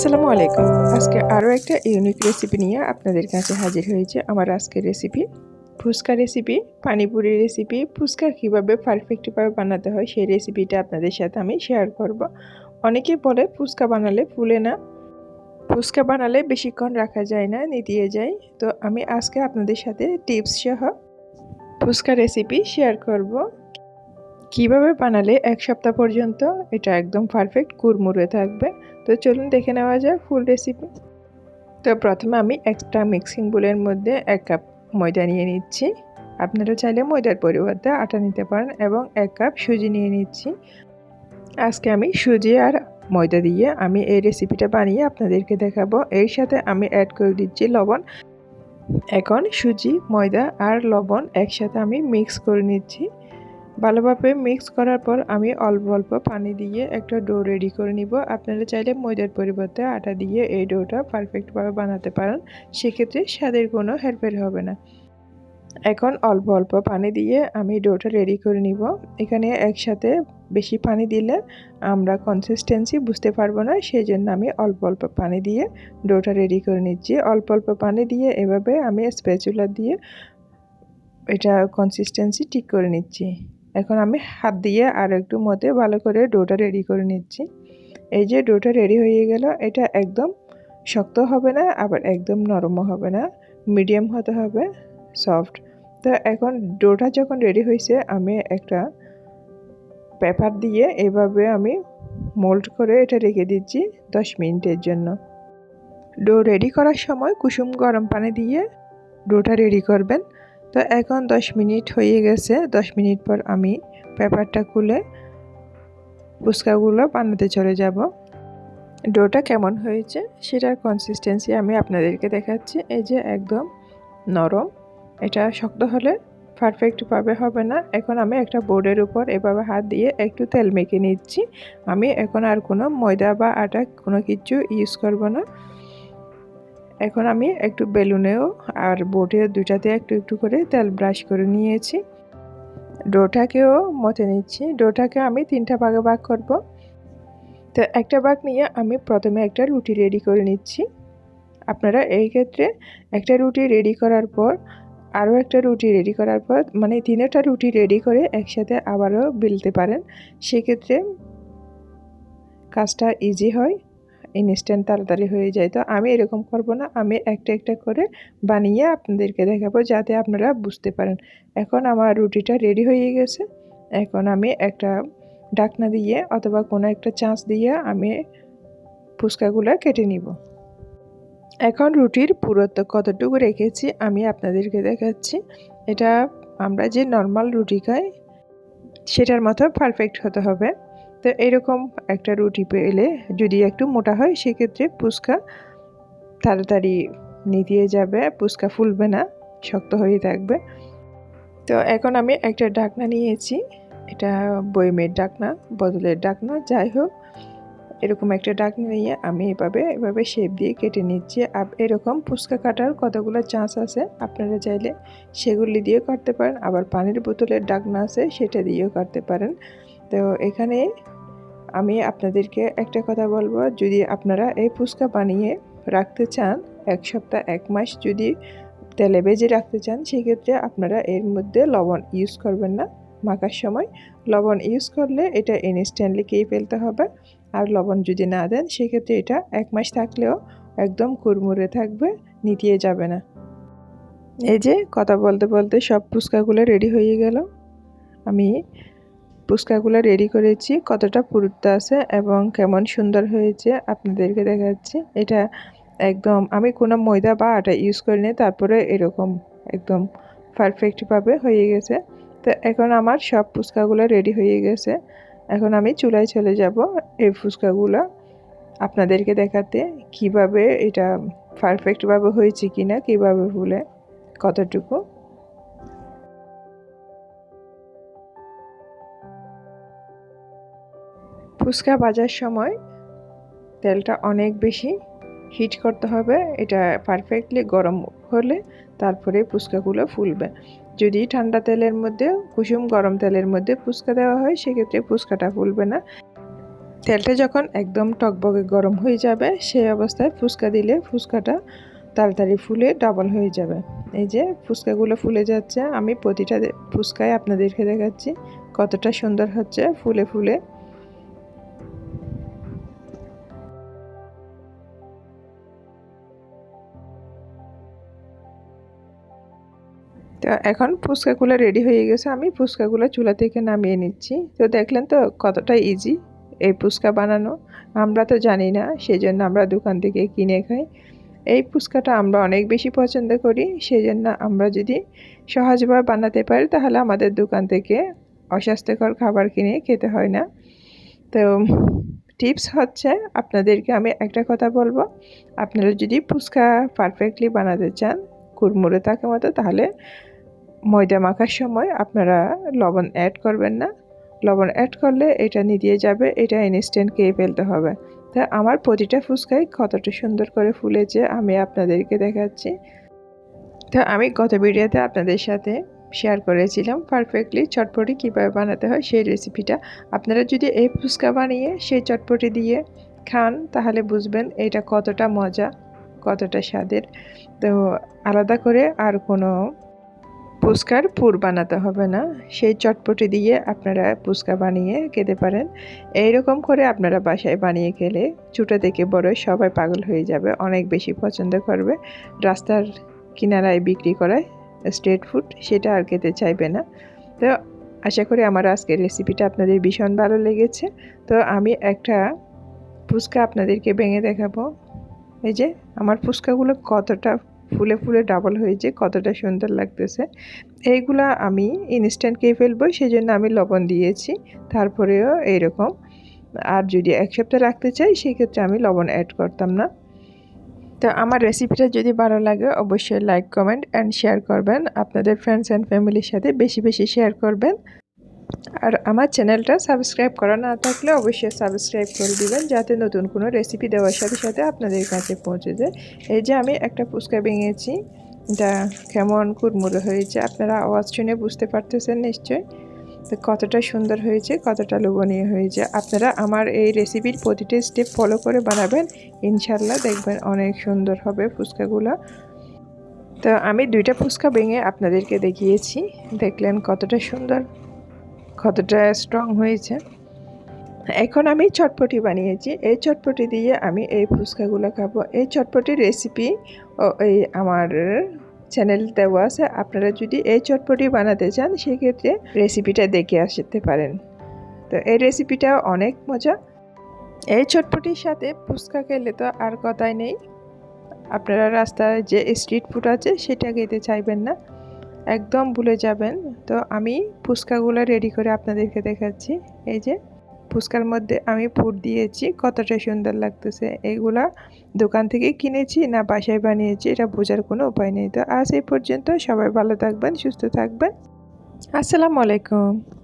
আসসালামু আলাইকুম। আজকে আরও একটা ইউনিক রেসিপি নিয়ে আপনাদের কাছে হাজির হয়েছে আমার আজকের recipe fuchka recipe panipuri recipe fuchka কীভাবে পারফেক্টভাবে বানাতে হয় সেই রেসিপিটা আপনাদের সাথে আমি শেয়ার করব। অনেকে বলে ফুচকা বানালে ফুলে না। ফুচকা বানালে বেশিক্ষণ রাখা যায় না, নিতিয়ে যায়। তো আমি আজকে আপনাদের সাথে টিপস সহ ফুচকা রেসিপি শেয়ার করব। কীভাবে বানালে এক সপ্তাহ পর্যন্ত এটা একদম পারফেক্ট কুরমুরে থাকবে? তো চলুন দেখে নেওয়া যাক ফুল রেসিপি তো প্রথমে আমি একটা মিক্সিং বোলের মধ্যে এক কাপ ময়দা নিয়ে নিচ্ছি। আপনারা চাইলে ময়দার পরিবর্তে আটা নিতে পারেন এবং এক কাপ সুজি নিয়ে নিচ্ছি। আজকে আমি সুজি আর ময়দা দিয়ে আমি এই রেসিপিটা বানিয়ে আপনাদেরকে দেখাবো। এর সাথে আমি অ্যাড করে দিচ্ছি লবণ। এখন সুজি, ময়দা আর লবণ একসাথে আমি মিক্স করে নিচ্ছি। ভালোভাবে মিক্স করার পর আমি অল্প অল্প পানি দিয়ে একটা ডো রেডি করে নিব। আপনারা চাইলে ময়দার পরিবর্তে আটা দিয়ে এই ডোটা পারফেক্টভাবে বানাতে পারেন। সেক্ষেত্রে স্বাদের কোনো হেরফের হবে না। এখন অল্প অল্প পানি দিয়ে আমি ডোটা রেডি করে নিব। এখানে একসাথে বেশি পানি দিলে আমরা কনসিস্টেন্সি বুঝতে পারব না সেই জন্য আমি অল্প অল্প পানি দিয়ে ডোটা রেডি করে নিচ্ছি। অল্প অল্প পানি দিয়ে এভাবে আমি স্পেচুলা দিয়ে এটা কনসিস্টেন্সি ঠিক করে নিচ্ছি। এখন আমি হাত দিয়ে আর একটু মতে ভালো করে ডোটা রেডি করে নিচ্ছি। এই যে ডোটা রেডি হয়ে গেল, এটা একদম শক্ত হবে না, আবার একদম নরমও হবে না, মিডিয়াম হতে হবে, সফট। তো এখন ডোটা যখন রেডি হয়েছে, আমি একটা পেপার দিয়ে এভাবে আমি মোল্ড করে এটা রেখে দিচ্ছি দশ মিনিটের জন্য। ডো রেডি করার সময় কুসুম গরম পানি দিয়ে ডোটা রেডি করবেন। তো এখন দশ মিনিট হয়ে গেছে। দশ মিনিট পর আমি পেপারটা খুলে ফুচকাগুলো বানাতে চলে যাব। ডোটা কেমন হয়েছে সেটার কনসিস্টেন্সি আমি আপনাদেরকে দেখাচ্ছি। এই যে একদম নরম। এটা শক্ত হলে পারফেক্টভাবে হবে না। এখন আমি একটা বোর্ডের উপর এভাবে হাত দিয়ে একটু তেল মেখে নিচ্ছি। আমি এখন আর কোনো ময়দা বা আটা কোনো কিছু ইউজ করব না। এখন আমি একটু বেলুনেও আর বোটেও দুটাতে একটু একটু করে তেল ব্রাশ করে নিয়েছি। ডোটাকেও মতে নিচ্ছি। ডোটাকে আমি তিনটা ভাগে ভাগ করব। তো একটা ভাগ নিয়ে আমি প্রথমে একটা রুটি রেডি করে নিচ্ছি। আপনারা এই ক্ষেত্রে একটা রুটি রেডি করার পর, আরও একটা রুটি রেডি করার পর মানে তিনটা রুটি রেডি করে একসাথে আবারও বেলতে পারেন। সেক্ষেত্রে কাজটা ইজি হয়। ইনস্ট্যান্ট তাড়াতাড়ি হয়ে যায়। তো আমি এরকম করব না, আমি একটা একটা করে বানিয়ে আপনাদেরকে দেখাবো যাতে আপনারা বুঝতে পারেন। এখন আমার রুটিটা রেডি হয়ে গেছে। এখন আমি একটা ডাকনা দিয়ে অথবা কোনো একটা চাঁচ দিয়ে আমি ফুচকাগুলো কেটে নিব। এখন রুটির পুরত্ব কতটুকু রেখেছি আমি আপনাদেরকে দেখাচ্ছি। এটা আমরা যে নর্মাল রুটি খাই, সেটার মতো পারফেক্ট হতে হবে। তো এরকম একটা রুটি পেলে যদি একটু মোটা হয়, সেক্ষেত্রে ফুচকা তাড়াতাড়ি নিতিয়ে যাবে, ফুচকা ফুলবে না, শক্ত হয়ে থাকবে। তো এখন আমি একটা ডাকনা নিয়েছি, এটা বইমের ডাকনা, বদলের ডাকনা, যাই হোক। এরকম একটা ডাকনা নিয়ে আমি এভাবে এভাবে শেপ দিয়ে কেটে নিচ্ছি। আর এরকম ফুচকা কাটার কতগুলো চান্স আছে, আপনারা চাইলে সেগুলি দিয়ে কাটতে পারেন। আবার পানির বোতলের ডাকনা আছে, সেটা দিয়েও কাটতে পারেন। তো এখানে আমি আপনাদেরকে একটা কথা বলব, যদি আপনারা এই ফুচকা বানিয়ে রাখতে চান, এক সপ্তাহ, এক মাস যদি তেলে বেজে রাখতে চান, সেক্ষেত্রে আপনারা এর মধ্যে লবণ ইউজ করবেন না। মাখার সময় লবণ ইউজ করলে এটা ইনস্ট্যান্টলি খেয়ে ফেলতে হবে। আর লবণ যদি না দেন, সেক্ষেত্রে এটা এক মাস থাকলেও একদম কুরমুরে থাকবে, নিতিয়ে যাবে না। এই যে, কথা বলতে বলতে সব ফুচকাগুলো রেডি হয়ে গেল। আমি ফুচকাগুলো রেডি করেছি, কতটা পুরুত্ব আছে এবং কেমন সুন্দর হয়েছে আপনাদেরকে দেখাচ্ছি। এটা একদম, আমি কোনো ময়দা বা আটা ইউজ করিনি, তারপরে এরকম একদম পারফেক্টভাবে হয়ে গেছে। তো এখন আমার সব ফুচকাগুলো রেডি হয়ে গেছে। এখন আমি চুলায় চলে যাব এই ফুচকাগুলো আপনাদেরকে দেখাতে, কীভাবে এটা পারফেক্টভাবে হয়েছে কি না কীভাবে ভুলে কতটুকু ফুচকা ভাজার সময় তেলটা অনেক বেশি হিট করতে হবে। এটা পারফেক্টলি গরম হলে তারপরে ফুচকাগুলো ফুলবে। যদি ঠান্ডা তেলের মধ্যে, কুসুম গরম তেলের মধ্যে ফুচকা দেওয়া হয়, সেক্ষেত্রে ফুচকাটা ফুলবে না। তেলটা যখন একদম টকবগে গরম হয়ে যাবে, সেই অবস্থায় ফুচকা দিলে ফুচকাটা তাড়াতাড়ি ফুলে ডাবল হয়ে যাবে। এই যে ফুচকাগুলো ফুলে যাচ্ছে, আমি প্রতিটা ফুচকায় আপনাদেরকে দেখাচ্ছি, কতটা সুন্দর হচ্ছে, ফুলে ফুলে। এখন ফুচকাগুলো রেডি হয়ে গেছে। আমি ফুচকাগুলো চুলা থেকে নামিয়ে নিচ্ছি। তো দেখলেন তো কতটা ইজি এই ফুচকা বানানো। আমরা তো জানি না সেই জন্য আমরা দোকান থেকে কিনে খাই। এই ফুচকাটা আমরা অনেক বেশি পছন্দ করি সেই জন্য আমরা যদি সহজভাবে বানাতে পারি, তাহলে আমাদের দোকান থেকে অস্বাস্থ্যকর খাবার কিনে খেতে হয় না। তো টিপস হচ্ছে, আপনাদেরকে আমি একটা কথা বলব। আপনারা যদি ফুচকা পারফেক্টলি বানাতে চান কুরমুরে থাকে মতো, তাহলে ময়দা মাখার সময় আপনারা লবণ অ্যাড করবেন না। লবণ অ্যাড করলে এটা নিদিয়ে যাবে, এটা ইনস্ট্যান্ট খেয়ে ফেলতে হবে। তা আমার প্রতিটা ফুচকাই কতটা সুন্দর করে ফুলেছে আমি আপনাদেরকে দেখাচ্ছি। তো আমি গত ভিডিওতে আপনাদের সাথে শেয়ার করেছিলাম পারফেক্টলি চটপটি কীভাবে বানাতে হয় সেই রেসিপিটা আপনারা যদি এই ফুচকা বানিয়ে সেই চটপটি দিয়ে খান, তাহলে বুঝবেন এটা কতটা মজা, কতটা স্বাদের। তো আলাদা করে আর কোনো ফুচকার পুর বানাতে হবে না। সেই চটপটি দিয়ে আপনারা ফুচকা বানিয়ে খেতে পারেন। এইরকম করে আপনারা বাসায় বানিয়ে খেলে ছোটো থেকে বড় সবাই পাগল হয়ে যাবে, অনেক বেশি পছন্দ করবে। রাস্তার কিনারায় বিক্রি করায় স্ট্রিট ফুড সেটা আর খেতে চাইবে না। তো আশা করি আমার আজকের রেসিপিটা আপনাদের ভীষণ ভালো লেগেছে। তো আমি একটা ফুচকা আপনাদেরকে ভেঙে দেখাবো। এই যে, আমার ফুচকাগুলো কতটা ফুলে ফুলে ডাবল হয়েছে কতটা সুন্দর লাগতেছে। এইগুলা আমি ইনস্ট্যান্ট খেয়ে ফেলব সেই জন্য আমি লবণ দিয়েছি, তারপরেও এইরকম। আর যদি এক সপ্তাহ রাখতে চাই, সেক্ষেত্রে আমি লবণ অ্যাড করতাম না। তো আমার রেসিপিটা যদি ভালো লাগে, অবশ্যই লাইক কমেন্ট অ্যান্ড শেয়ার করবেন। আপনাদের ফ্রেন্ডস অ্যান্ড ফ্যামিলির সাথে বেশি বেশি শেয়ার করবেন। আর আমার চ্যানেলটা সাবস্ক্রাইব করা না থাকলে অবশ্যই সাবস্ক্রাইব করে দিবেন, যাতে নতুন কোনো রেসিপি দেওয়ার সাথে সাথে আপনাদের কাছে পৌঁছে যায়। এই যে আমি একটা ফুচকা ভেঙেছি, এটা কেমন কুরমুরে হয়েছে আপনারা আওয়াজ শুনে বুঝতে পারতেছেন নিশ্চয়ই। তো কতটা সুন্দর হয়েছে, কতটা লোভনীয় হয়েছে। আপনারা আমার এই রেসিপির প্রতিটি স্টেপ ফলো করে বানাবেন ইনশাল্লাহ দেখবেন অনেক সুন্দর হবে ফুচকাগুলো। তো আমি দুইটা ফুচকা ভেঙে আপনাদেরকে দেখিয়েছি, দেখলেন কতটা সুন্দর। কতটা স্ট্রং হয়েছে। এখন আমি চটপটি বানিয়েছি। এই চটপটি দিয়ে আমি এই ফুচকাগুলো খাব। এই চটপটির রেসিপি এই আমার চ্যানেল দেওয়া আছে। আপনারা যদি এই চটপটি বানাতে চান, সেক্ষেত্রে রেসিপিটা দেখে আসতে পারেন। তো এই রেসিপিটা অনেক মজা। এই চটপটির সাথে ফুচকা খেলে তো আর কথাই নেই। আপনারা রাস্তায় যে স্ট্রিট ফুড আছে, সেটা খেতে চাইবেন না। একদম ভুলে যাবেন। তো আমি ফুচকাগুলো রেডি করে আপনাদেরকে দেখাচ্ছি। এই যে ফুচকার মধ্যে আমি ফুড দিয়েছি, কতটা সুন্দর লাগতেছে। এগুলা দোকান থেকে কিনেছি না বাসায় বানিয়েছি, এটা বোঝার কোনো উপায় নেই। তো আজ এই পর্যন্ত সবাই ভালো থাকবেন, সুস্থ থাকবেন। আসসালামু আলাইকুম।